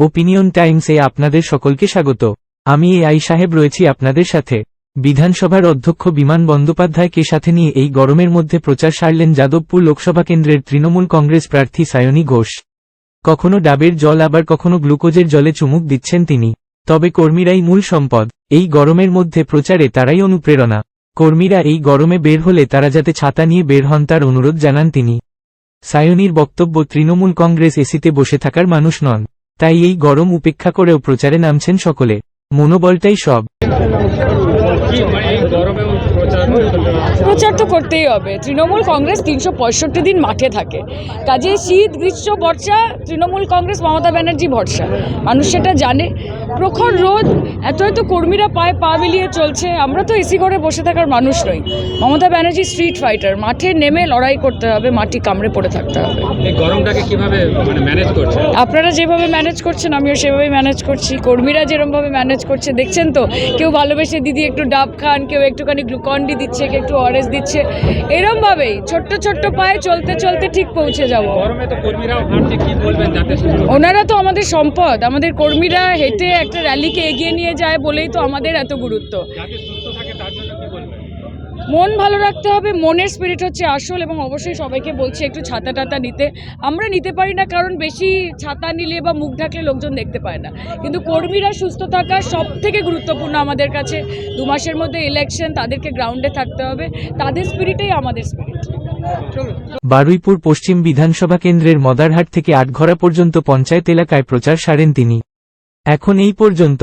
Opinion টাইমসে আপনাদের সকলকে স্বাগত। আমি এ আই সাহেব রয়েছি আপনাদের সাথে। বিধানসভার অধ্যক্ষ বিমান বন্দ্যোপাধ্যায়কে সাথে নিয়ে এই গরমের মধ্যে প্রচার সারলেন যাদবপুর লোকসভা কেন্দ্রের তৃণমূল কংগ্রেস প্রার্থী সায়নী ঘোষ। কখনো ডাবের জল, আবার কখনো গ্লুকোজের জলে চুমুক দিচ্ছেন তিনি। তবে কর্মীরাই মূল সম্পদ। এই গরমের মধ্যে প্রচারে তারাই অনুপ্রেরণা। কর্মীরা এই গরমে বের হলে তারা যাতে ছাতা নিয়ে বের হন তার অনুরোধ জানান তিনি। সায়নীর বক্তব্য, তৃণমূল কংগ্রেস এসিতে বসে থাকার মানুষ নন। তাই এই গরম উপেক্ষা করেও প্রচারে নামছেন সকলে। মনোবলটাই সব। প্রচার তো করতেই হবে। তৃণমূল কংগ্রেস তিনশো পঁয়ষট্টি দিন মাঠে থাকে। কাজে শীত গ্রীষ্ম বর্ষা তৃণমূল কংগ্রেস মমতা ব্যানার্জি ভরসা। মানুষ সেটা জানে। প্রখর রোদ এত এত কর্মীরা পায়ে পা মিলিয়ে চলছে। আমরা তো এসি ঘরে বসে থাকার মানুষ নই। মমতা ব্যানার্জি স্ট্রিট ফাইটার মাঠে নেমে লড়াই করতে হবে মাটি কামড়ে পড়ে থাকতে হবে। গরমটাকে কীভাবে মানে ম্যানেজ করছে আপনারা যেভাবে ম্যানেজ করছেন আমিও সেভাবেই ম্যানেজ করছি। কর্মীরা যেরমভাবে ম্যানেজ করছে দেখছেন তো? কেউ ভালোবেসে দিদি একটু ডাব খান কেউ একটুখানি গ্লুকন ডি দিচ্ছে কেউ একটু অরেঞ্জ দিচ্ছে। এরমভাবেই ছোট্ট ছোট্ট পায়ে চলতে চলতে ঠিক পৌঁছে যাব। ওনারা তো আমাদের সম্পদ আমাদের কর্মীরা হেঁটে একটা র্যালিকে এগিয়ে নিয়ে যায় বলেই তো আমাদের এত গুরুত্ব। মন ভালো রাখতে হবে, মনের স্পিরিট হচ্ছে আসল এবং অবশ্যই সবাইকে বলছি একটু ছাতা টাতা নিতে। আমরা নিতে পারি না কারণ বেশি ছাতা নিলে বা মুখ ঢাকলে লোকজন দেখতে পায় না। কিন্তু কর্মীরা সুস্থ থাকা সব থেকে গুরুত্বপূর্ণ আমাদের কাছে। দু মাসের মধ্যে ইলেকশন তাদেরকে গ্রাউন্ডে থাকতে হবে। তাদের স্পিরিটেই আমাদের স্পিরিট বারুইপুর পশ্চিম বিধানসভা কেন্দ্রের মদারহাট থেকে আটঘরা পর্যন্ত পঞ্চায়েত এলাকায় প্রচার সারেন তিনি। এখন এই পর্যন্ত